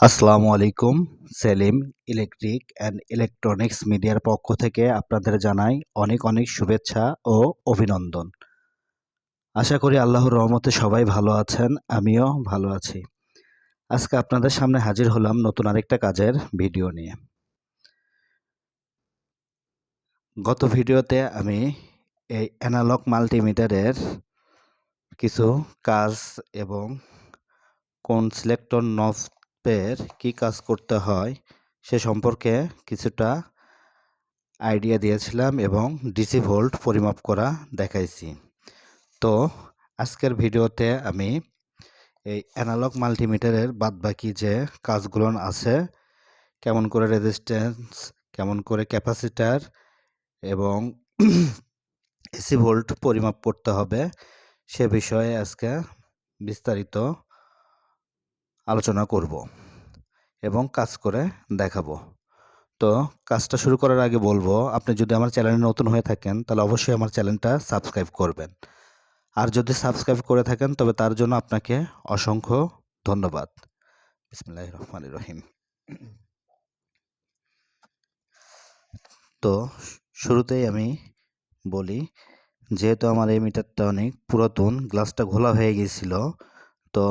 আসসালামু আলাইকুম, Selim electric and electronics মিডিয়ার পক্ষ থেকে আপনাদের জানাই অনেক অনেক শুভেচ্ছা ও অভিনন্দন। আশা করি আল্লাহর রহমতে সবাই ভালো আছেন, আমিও ভালো আছি। আজকে আপনাদের সামনে হাজির হলাম নতুন আরেকটা কাজের ভিডিও নিয়ে। গত ভিডিওতে আমি এই অ্যানালগ মাল্টিমিটারের কিছু কাজ এবং কোন সিলেক্টর নফের কি কাজ করতে হয় সে সম্পর্কে কিছুটা আইডিয়া দিয়েছিলাম এবং ডিসি ভোল্ট পরিমাপ করা দেখাইছি। তো আজকের ভিডিওতে আমি এই অ্যানালগ মাল্টিমিটারের বাদবাকি যে কাজগুলো আছে, কেমন করে রেজিস্ট্যান্স কেমন করে ক্যাপাসিটার এবং এসি ভোল্ট পরিমাপ করতে হবে সে বিষয়ে আজকে বিস্তারিত আলোচনা করব এবং কাজ করে দেখাবো। তো কাজটা শুরু করার আগে বলব, আপনি যদি আমার চ্যানেলে নতুন হয়ে থাকেন, তাহলে অবশ্যই আমার চ্যানেলটা সাবস্ক্রাইব করবেন। আর যদি সাবস্ক্রাইব করে থাকেন, তবে তার জন্য আপনাকে অসংখ্য ধন্যবাদ। বিসমিল্লাহ রহমান রহিম। তো শুরুতেই আমি বলি, যেহেতু আমার এই মিটারটা অনেক পুরাতন, গ্লাসটা ঘোলা হয়ে গিয়েছিল, তো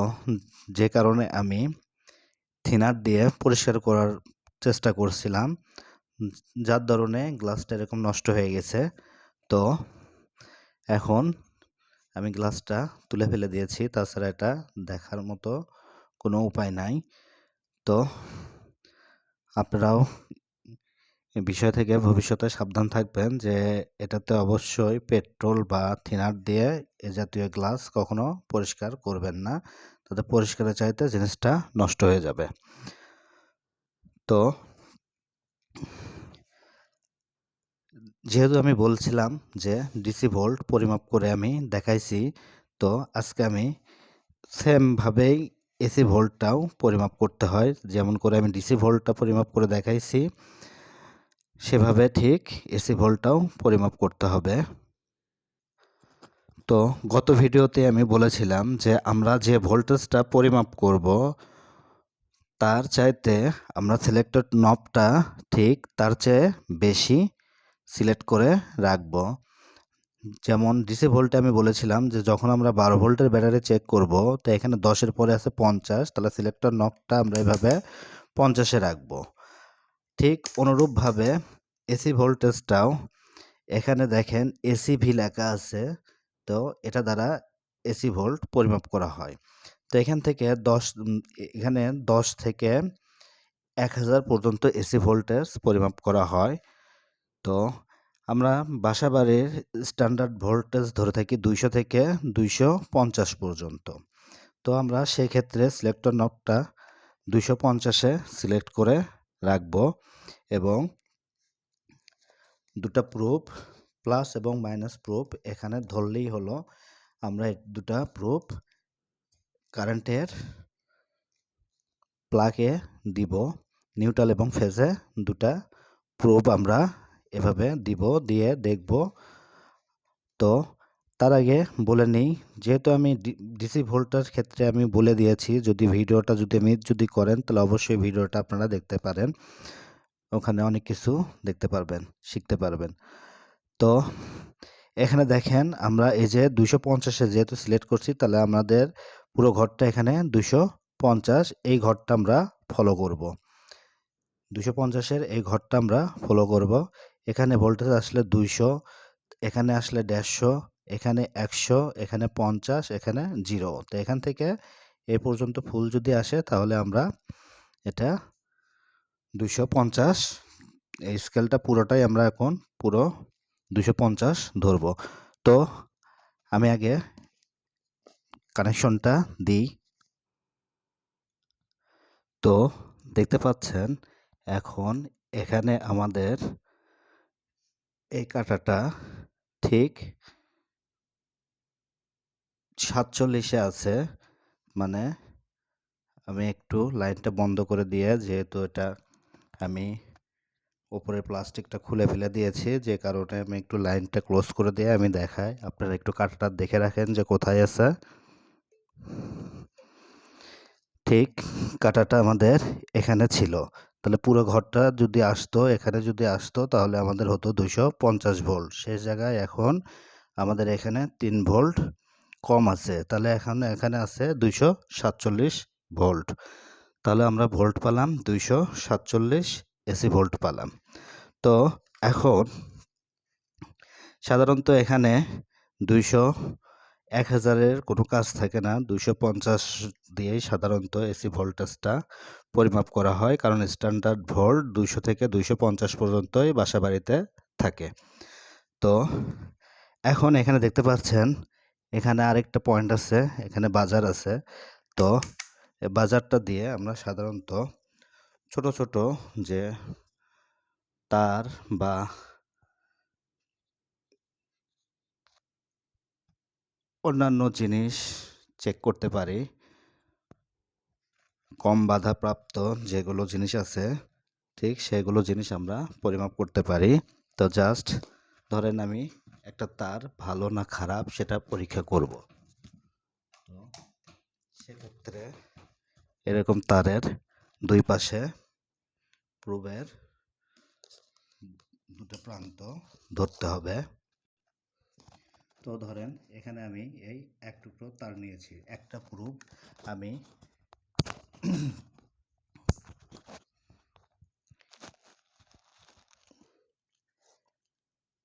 যে কারণে আমি থিনার দিয়ে পরিষ্কার করার চেষ্টা করছিলাম। যার ধরনে গ্লাসটা এরকম নষ্ট হয়ে গেছে। তো এখন আমি গ্লাসটা তুলে ফেলে দিয়েছি। তাছাড়া এটা দেখার মতো কোনো উপায় নাই। তো আপনারাও বিষয় থেকে ভবিষ্যতে সাবধান থাকবেন যে এটাতে অবশ্যই পেট্রোল বা থিনার দিয়ে এ জাতীয় গ্লাস কখনো পরিষ্কার করবেন না। তাতে পরিষ্কারের চাইতে জিনিসটা নষ্ট হয়ে যাবে। তো যেহেতু আমি বলছিলাম যে ডিসি ভোল্ট পরিমাপ করে আমি দেখাইছি, তো আজকে আমি সেমভাবেই এসি ভোল্টটাও পরিমাপ করতে হয়। যেমন করে আমি ডিসি ভোল্টটা পরিমাপ করে দেখাইছি, সেভাবে ঠিক এসি ভোল্টটাও পরিমাপ করতে হবে। তো গত ভিডিওতে আমি বলেছিলাম যে আমরা যে ভোল্টেজটা পরিমাপ করব, তার চাইতে আমরা সিলেক্টেড নবটা ঠিক তার চেয়ে বেশি সিলেক্ট করে রাখব। যেমন ডিসি ভোল্টে আমি বলেছিলাম যে যখন আমরা বারো ভোল্টের ব্যাটারি চেক করব, তো এখানে দশের পরে আছে পঞ্চাশ, তাহলে সিলেক্টর নবটা আমরা এভাবে পঞ্চাশে রাখব। ঠিক অনুরূপভাবে এসি ভোল্টেজটাও, এখানে দেখেন এসি ভি লেখা আছে তো এটা দ্বারা এসি ভোল্ট পরিমাপ করা হয়। তো এখান থেকে দশ এখানে দশ থেকে এক হাজার পর্যন্ত এসি ভোল্টেজ পরিমাপ করা হয়। তো আমরা বাসা বাড়ির স্ট্যান্ডার্ড ভোল্টেজ ধরে থাকি দুইশো থেকে দুইশো পঞ্চাশ পর্যন্ত। তো আমরা সেই ক্ষেত্রে সিলেক্টর নবটা দুইশো পঞ্চাশে সিলেক্ট করে রাখব এবং দুটা প্রুফ প্লাস এবং মাইনাস প্রুফ এখানে ধরলেই হলো আমরা দুটা প্রুফ কারেন্টের প্লাগে দিব নিউট্রাল এবং ফেজে দুটা প্রুফ আমরা এভাবে দিব, দিয়ে দেখব। তো তার আগে বলে নিই, যেহেতু আমি ডিসি ভোল্টার ক্ষেত্রে আমি বলে দিয়েছি, যদি ভিডিওটা যদি মিস যদি করেন, তাহলে অবশ্যই ভিডিওটা আপনারা দেখতে পারেন। ওখানে অনেক কিছু দেখতে পারবেন, শিখতে পারবেন। তো এখানে দেখেন আমরা এই যে দুশো পঞ্চাশে যেহেতু সিলেক্ট করছি, তাহলে আমাদের পুরো ঘরটা এখানে দুশো পঞ্চাশ, এই ঘরটা আমরা ফলো করব। দুশো পঞ্চাশের এই ঘরটা আমরা ফলো করব। এখানে ভোল্টেজ আসলে দুইশো, এখানে আসলে দেড়শো, এখানে একশো, এখানে পঞ্চাশ, এখানে জিরো তো এখান থেকে এ পর্যন্ত ফুল যদি আসে, তাহলে আমরা এটা দুশো পঞ্চাশ, এই স্কেলটা পুরোটাই আমরা এখন পুরো দুশো পঞ্চাশ ধরব। তো আমি আগে কানেকশনটা দিই। তো দেখতে পাচ্ছেন, এখন এখানে আমাদের এই কাটাটা ঠিক সাতচল্লিশে আছে। মানে আমি একটু লাইনটা বন্ধ করে দিয়ে, যেহেতু এটা আমি উপরের প্লাস্টিকটা খুলে ফেলে দিয়েছি, যে কারণে আমি একটু লাইনটা ক্লোজ করে দিয়ে আমি দেখাই। আপনারা একটু কাটাটা দেখে রাখেন যে কোথায় আছে। ঠিক, কাঁটাটা আমাদের এখানে ছিল। তাহলে পুরো ঘরটা যদি আসতো, এখানে যদি আসতো, তাহলে আমাদের হতো দুশো পঞ্চাশ ভোল্ট। সেই জায়গায় এখন আমাদের এখানে তিন ভোল্ট কম আছে। তাহলে এখন এখানে আছে দুইশো সাতচল্লিশ ভোল্ট। তাহলে আমরা ভোল্ট পেলাম দুইশো সাতচল্লিশ এসি ভোল্ট পেলাম। তো এখন সাধারণত এখানে দুইশো এক হাজারের কোনো কাজ থাকে না। দুইশো পঞ্চাশ দিয়েই সাধারণত এসি ভোল্টেজটা পরিমাপ করা হয়। কারণ স্ট্যান্ডার্ড ভোল্ট দুইশো থেকে দুইশো পঞ্চাশ পর্যন্তই বাসা বাড়িতে থাকে। তো এখন এখানে দেখতে পাচ্ছেন, এখানে আরেকটা পয়েন্ট আছে, এখানে বাজার আছে। তো বাজারটা দিয়ে আমরা সাধারণত ছোট ছোট যে তার বা অন্যান্য জিনিস চেক করতে পারি। কম বাধাপ্রাপ্ত যেগুলো জিনিস আছে, ঠিক সেগুলো জিনিস আমরা পরিমাপ করতে পারি। তো জাস্ট ধরেন আমি একটা তার ভালো না খারাপ সেটা পরীক্ষা করব। তো সেক্ষেত্রে এরকম তারের দুই পাশে প্রুবের দুটো প্রান্ত ধরতে হবে। তো ধরেন এখানে আমি এই এক টুকরো তার নিয়েছি, একটা প্রুফ আমি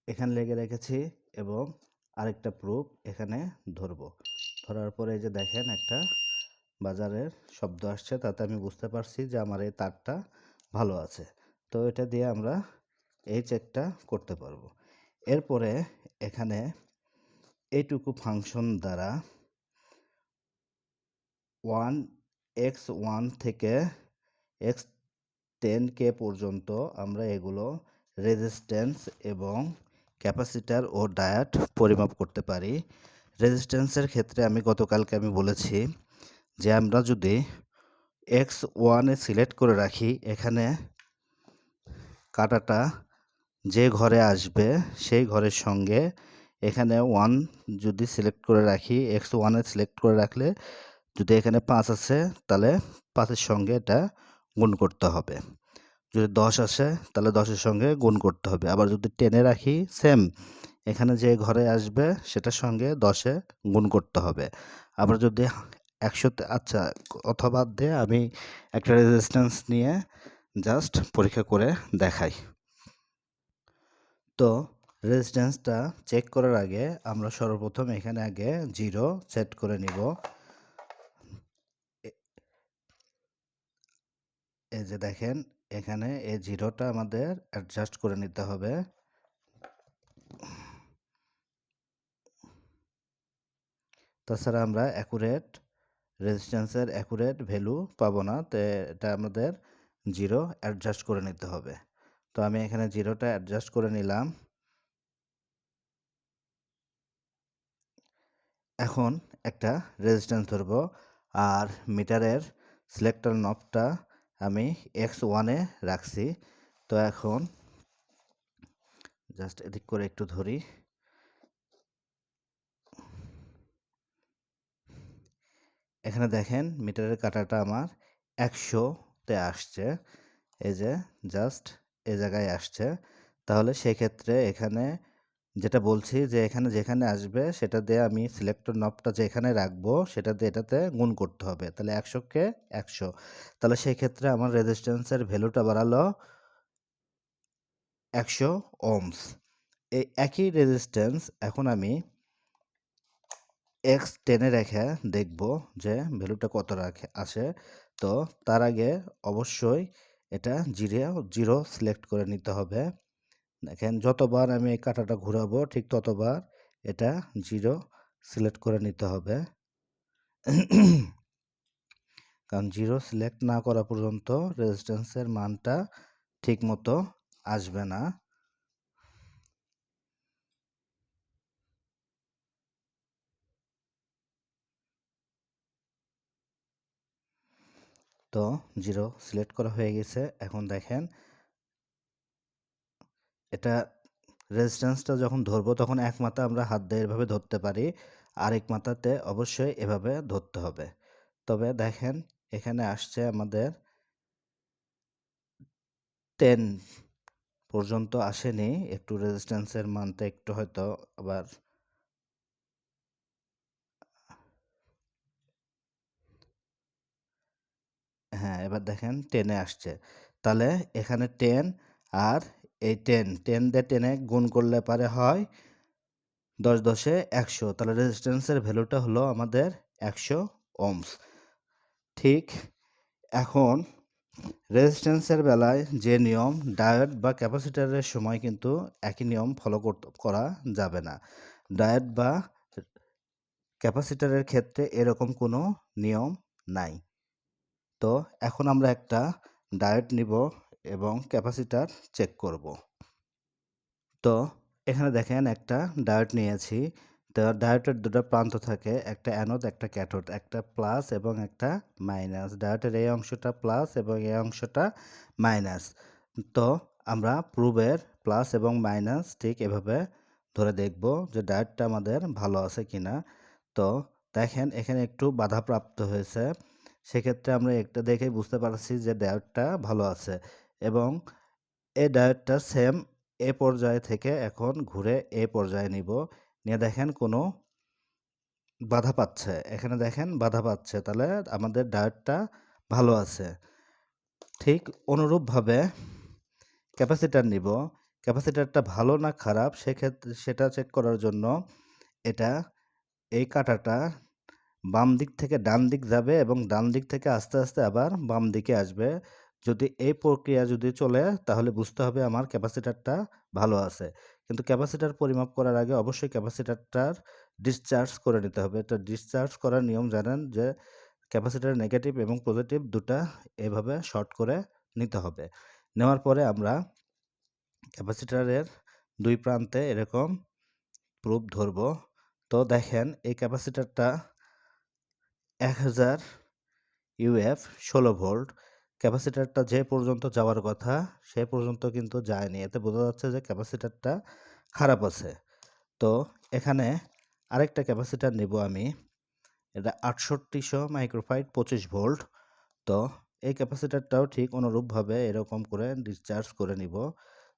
এখানে লেগে রেখেছি এবং আরেকটা প্রুফ এখানে ধরবো। ধরার পরে যে দেখেন একটা বাজারের শব্দ আসছে, তাতে আমি বুঝতে পারছি যে আমার এই তারটা ভালো আছে। তো এটা দিয়ে আমরা এই চেকটা করতে পারব। এরপরে এখানে এইটুকু ফাংশন দ্বারা ওয়ান এক্স ওয়ান থেকে এক্স টেন কে পর্যন্ত আমরা এগুলো রেজিস্ট্যান্স এবং ক্যাপাসিটার ও ডায়াট পরিমাপ করতে পারি। রেজিস্ট্যান্সের ক্ষেত্রে আমি গতকালকে আমি বলেছি যে আমরা যদি এক্স ওয়ানে সিলেক্ট করে রাখি, এখানে কাটাটা যে ঘরে আসবে সেই ঘরের সঙ্গে এখানে ওয়ান যদি সিলেক্ট করে রাখি, এক্স ওয়ানে সিলেক্ট করে রাখলে যদি এখানে পাঁচ আছে, তাহলে পাঁচের সঙ্গে এটা গুণ করতে হবে। যদি দশ আসে, তাহলে দশের সঙ্গে গুণ করতে হবে। আবার যদি টেনে রাখি, সেম। এখানে যে ঘরে আসবে, সেটার সঙ্গে দশে গুণ করতে হবে। আবার যদি একশোতে আচ্ছা অথবা দিয়ে আমি একটা রেজিস্ট্যান্স নিয়ে জাস্ট পরীক্ষা করে দেখাই। তো রেজিস্ট্যান্সটা চেক করার আগে আমরা সর্বপ্রথম এখানে আগে জিরো সেট করে নিব। এই যে দেখেন, এখানে এই জিরোটা আমাদের অ্যাডজাস্ট করে নিতে হবে। তাছাড়া আমরা অ্যাকুরেট রেজিস্ট্যান্সের অ্যাকুরেট ভ্যালু পাবো না, তো এটা আমাদের জিরো অ্যাডজাস্ট করে নিতে হবে। তো আমি এখানে জিরোটা অ্যাডজাস্ট করে নিলাম। এখন একটা রেজিস্ট্যান্স ধরবো, আর মিটারের সিলেক্টর নবটা আমি এক্স ওয়ানে রাখছি। তো এখন জাস্ট এদিক করে একটু ধরি। এখানে দেখেন মিটারের কাটাটা আমার একশোতে আসছে। এই যে জাস্ট এ জায়গায় আসছে। তাহলে সেক্ষেত্রে এখানে যেটা বলছি যে এখানে যেখানে আসবে সেটা দিয়ে আমি সিলেক্টর নবটা যেখানে রাখব সেটা দিয়ে এটাতে গুণ করতে হবে। তাহলে একশোকে একশো। তাহলে সেই ক্ষেত্রে আমার রেজিস্ট্যান্সের ভ্যালুটা বাড়ালো একশো ওমস এই একই রেজিস্ট্যান্স এখন আমি এক্স টেনে রেখে দেখব যে ভ্যালুটা কত রাখে আসে তো তার আগে অবশ্যই এটা জিরো জিরো সিলেক্ট করে নিতে হবে। দেখেন, যতবার আমি এই কাঁটাটা ঘোরাবো, ঠিক ততবার এটা জিরো সিলেক্ট করে নিতে হবে। কারণ জিরো সিলেক্ট না করা পর্যন্ত রেজিস্ট্যান্সের মানটা ঠিক মতো আসবে না। তো জিরো সিলেক্ট করা হয়ে গেছে। এখন দেখেন, এটা রেজিস্ট্যান্সটা যখন ধরবো তখন এক মাথা আমরা হাত দিয়ে এভাবে ধরতে পারি, আরেক মাথাতে অবশ্যই এভাবে ধরতে হবে। তবে দেখেন, এখানে আসছে আমাদের টেন পর্যন্ত আসেনি, একটু রেজিস্ট্যান্সের মানটা একটু হয়তো আবার হ্যাঁ এবার দেখেন টেনে আসছে। তাহলে এখানে টেন আর এই টেন টেন দিয়ে টেনে গুণ করলে পারে হয় দশ দশে একশো। তাহলে রেজিস্ট্যান্সের ভ্যালুটা হলো আমাদের একশো ওমস ঠিক এখন রেজিস্ট্যান্সের বেলায় যে নিয়ম ডায়েট বা ক্যাপাসিটারের সময় কিন্তু একই নিয়ম ফলো করা যাবে না। ডায়েট বা ক্যাপাসিটারের ক্ষেত্রে এরকম কোনো নিয়ম নাই। তো এখন আমরা একটা ডায়েট নিব এবং ক্যাপাসিটার চেক করব। তো এখানে দেখেন একটা ডায়েট নিয়েছি। তো ডায়েটের দুটো প্রান্ত থাকে, একটা অ্যানোড, একটা ক্যাথোড একটা প্লাস এবং একটা মাইনাস। ডায়েটের এই অংশটা প্লাস এবং এই অংশটা মাইনাস। তো আমরা প্রুবের প্লাস এবং মাইনাস ঠিক এভাবে ধরে দেখব যে ডায়েটটা আমাদের ভালো আছে কিনা। তো দেখেন এখানে একটু বাধাপ্রাপ্ত হয়েছে। সেক্ষেত্রে আমরা একটা দেখে বুঝতে পারছি যে ডায়েটটা ভালো আছে এবং এই ডায়েটটা সেম এ পর্যায়ে থেকে এখন ঘুরে এ পর্যায়ে নিব। নিয়ে দেখেন কোনো বাধা পাচ্ছে। এখানে দেখেন বাধা পাচ্ছে। তাহলে আমাদের ডায়েটটা ভালো আছে। ঠিক অনুরূপভাবে ক্যাপাসিটার নিব। ক্যাপাসিটারটা ভালো না খারাপ সেক্ষেত্রে সেটা চেক করার জন্য এটা, এই কাঁটাটা বাম দিক থেকে ডান দিক যাবে এবং ডান দিক থেকে আস্তে আস্তে আবার বাম দিকে আসবে। যদি এই প্রক্রিয়া যদি চলে, তাহলে বুঝতে হবে আমার ক্যাপাসিটারটা ভালো আছে। কিন্তু ক্যাপাসিটার পরিমাপ করার আগে অবশ্যই ক্যাপাসিটারটার ডিসচার্জ করে নিতে হবে। তো ডিসচার্জ করার নিয়ম জানেন যে, ক্যাপাসিটার নেগেটিভ এবং পজিটিভ দুটা এভাবে শর্ট করে নিতে হবে। নেওয়ার পরে আমরা ক্যাপাসিটারের দুই প্রান্তে এরকম প্রুফ ধরব। তো দেখেন, এই ক্যাপাসিটারটা এক হাজার ইউএফ ষোলো ভোল্ট। ক্যাপাসিটারটা যে পর্যন্ত যাওয়ার কথা, সে পর্যন্ত কিন্তু যায়নি। এতে বোঝা যাচ্ছে যে ক্যাপাসিটারটা খারাপ আছে। তো এখানে আরেকটা ক্যাপাসিটার নেব আমি। এটা আটষট্টিশো মাইক্রোফাইট পঁচিশ ভোল্ট। তো এই ক্যাপাসিটারটাও ঠিক অনুরূপভাবে এরকম করে ডিসচার্জ করে নিব।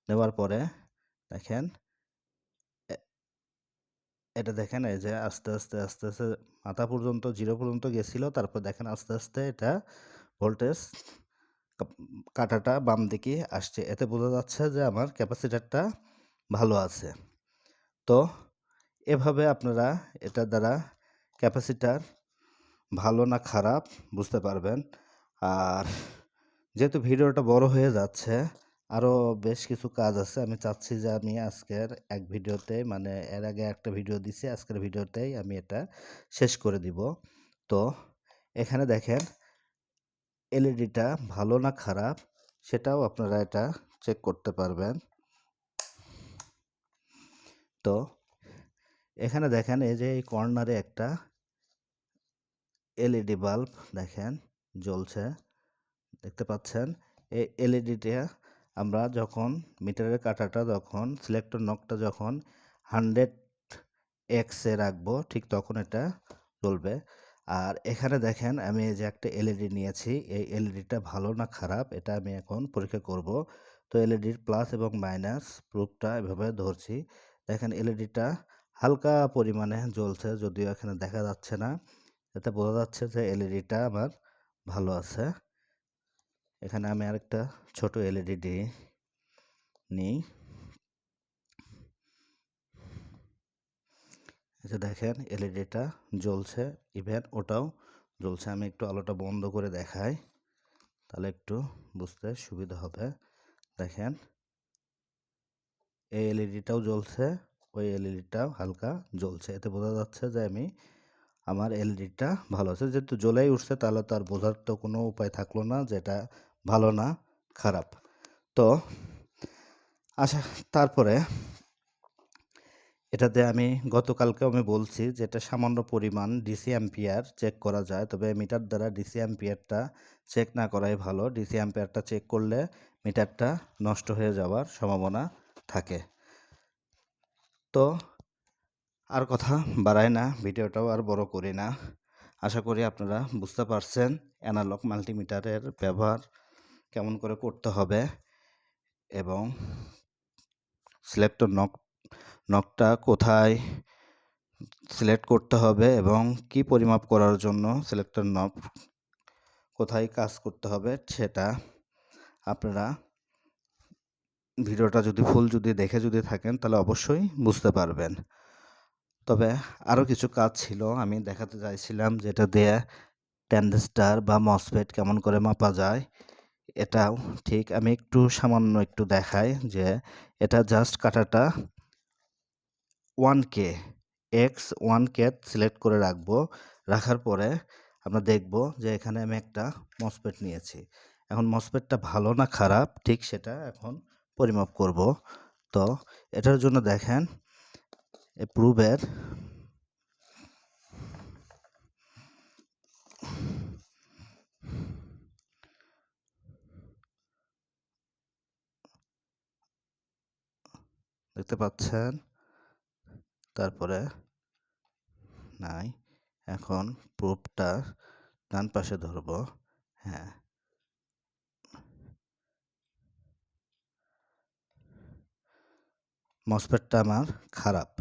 নেওয়ার পরে দেখেন এটা দেখেন, এই যে আস্তে আস্তে আস্তে আস্তে মাথা পর্যন্ত, জিরো পর্যন্ত গেছিল, তারপর দেখেন আস্তে আস্তে এটা ভোল্টেজ কাটাটা বাম দিকে আসছে। এতে বোঝা যাচ্ছে যে আমার ক্যাপাসিটারটা ভালো আছে। তো এভাবে আপনারা এটার দ্বারা ক্যাপাসিটার ভালো না খারাপ বুঝতে পারবেন। আর যেহেতু ভিডিওটা বড় হয়ে যাচ্ছে আরও বেশ কিছু কাজ আছে। আমি চাচ্ছি যে আমি আজকের এক ভিডিওতে মানে এর আগে একটা ভিডিও দিছি, আজকের ভিডিওতেই আমি এটা শেষ করে দিব। তো এখানে দেখেন, এলইডিটা ভালো না খারাপ সেটাও আপনারা এটা চেক করতে পারবেন। তো এখানে দেখেন, এই যে এই কর্নারে একটা এলইডি বাল্ব দেখেন জ্বলছে, দেখতে পাচ্ছেন? এই এলইডিটা আমরা যখন মিটারের কাঁটাটা যখন সিলেক্টর নকটা যখন হান্ড্রেড এক্সে রাখব, ঠিক তখন এটা চলবে। আর এখানে দেখেন, আমি যে একটা এলইডি নিয়েছি, এই এলইডিটা ভালো না খারাপ, এটা আমি এখন পরীক্ষা করব। তো এলইডির প্লাস এবং মাইনাস প্রুফটা এভাবে ধরছি। দেখেন এলইডিটা হালকা পরিমাণে জ্বলছে, যদিও এখানে দেখা যাচ্ছে না। এতে বোঝা যাচ্ছে যে এলইডিটা আমার ভালো আছে। এখানে আমি আরেকটা ছোট এলইডি ডি নিই। যে দেখেন এলইডিটা জ্বলছে ইভেন ওটাও জ্বলছে। আমি একটু আলোটা বন্ধ করে দেখাই, তাহলে একটু বুঝতে সুবিধা হবে। দেখেন, এই এলইডিটাও জ্বলছে, ওই এলইডিটাও হালকা জ্বলছে। এতে বোঝা যাচ্ছে যে আমি, আমার এলইডিটা ভালো আছে। যেহেতু জ্বলেই উঠছে, তাহলে তো আর বোঝার তো কোনো উপায় থাকল না যেটা ভালো না, খারাপ। তো আচ্ছা তারপরে এটাতে আমি গতকালকেও আমি বলছি যে এটা সামান্য পরিমাণ ডিসি অ্যাম্পিয়ার চেক করা যায়, তবে মিটার দ্বারা ডিসি অ্যাম্পিয়ারটা চেক না করাই ভালো। ডিসি অ্যাম্পিয়ারটা চেক করলে মিটারটা নষ্ট হয়ে যাওয়ার সম্ভাবনা থাকে। তো, আর কথা বাড়াই না, ভিডিওটাও আর বড় করি না। আশা করি আপনারা বুঝতে পারছেন অ্যানালগ মাল্টিমিটারের ব্যবহার কেমন করে করতে হবে এবং সিলেক্টর নক নকটা কোথায় সিলেক্ট করতে হবে এবং কি পরিমাপ করার জন্য সিলেক্টর নক কোথায় কাজ করতে হবে সেটা আপনারা ভিডিওটা যদি ফুল যদি দেখে যদি থাকেন তাহলে অবশ্যই বুঝতে পারবেন। তবে আরও কিছু কাজ ছিল, আমি দেখাতে চাইছিলাম যেটা দিয়ে ট্যান্ডেস্টার বা মসফেট কেমন করে মাপা যায়। এটাও ঠিক। আমি একটু সামান্য একটু দেখাই যে এটা জাস্ট কাটাটা ওয়ান কে এক্স ওয়ান কে সিলেক্ট করে রাখব। রাখার পরে আমরা দেখব যে এখানে আমি একটা মসপেট নিয়েছি। এখন মসপেটটা ভালো না খারাপ, ঠিক সেটা এখন পরিমাপ করব। তো এটার জন্য দেখেন প্রুভের দেখতে পাচ্ছেন? তারপরে নাই। এখন প্রুফটা ডান পাশে ধরব। হ্যাঁ। মসপেটটা আমার খারাপ।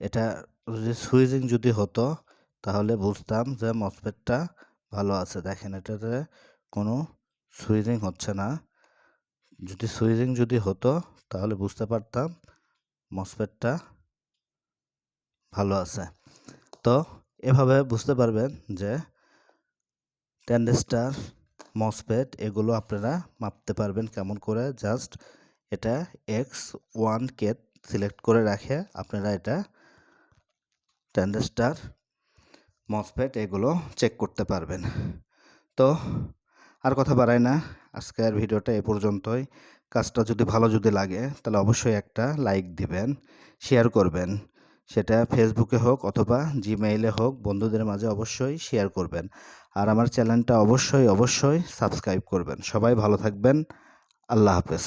এটা যদি সুইচিং যদি হতো, তাহলে বুঝতাম যে মসপেটটা ভালো আছে। দেখেন, এটাতে কোনো সুইচিং হচ্ছে না। যদি সুইচিং যদি হতো, তাহলে বুঝতে পারতাম মসপেটটা ভালো আছে। তো এভাবে বুঝতে পারবেন যে ট্যান্ডেস্টার, মসপেট এগুলো আপনারা মাপতে পারবেন কেমন করে। জাস্ট এটা এক্স ওয়ান কে সিলেক্ট করে রাখে আপনারা এটা ট্যান্ডেস্টার, মসপেট এগুলো চেক করতে পারবেন। তো আর কথা বাড়াই না। আজকের ভিডিওটা এ পর্যন্তই। কাজটা যদি ভালো যদি লাগে, তাহলে অবশ্যই একটা লাইক দিবেন শেয়ার করবেন। সেটা ফেসবুকে হোক অথবা জিমেইলে হোক, বন্ধুদের মাঝে অবশ্যই শেয়ার করবেন। আর আমার চ্যানেলটা অবশ্যই অবশ্যই সাবস্ক্রাইব করবেন। সবাই ভালো থাকবেন। আল্লাহ হাফেজ।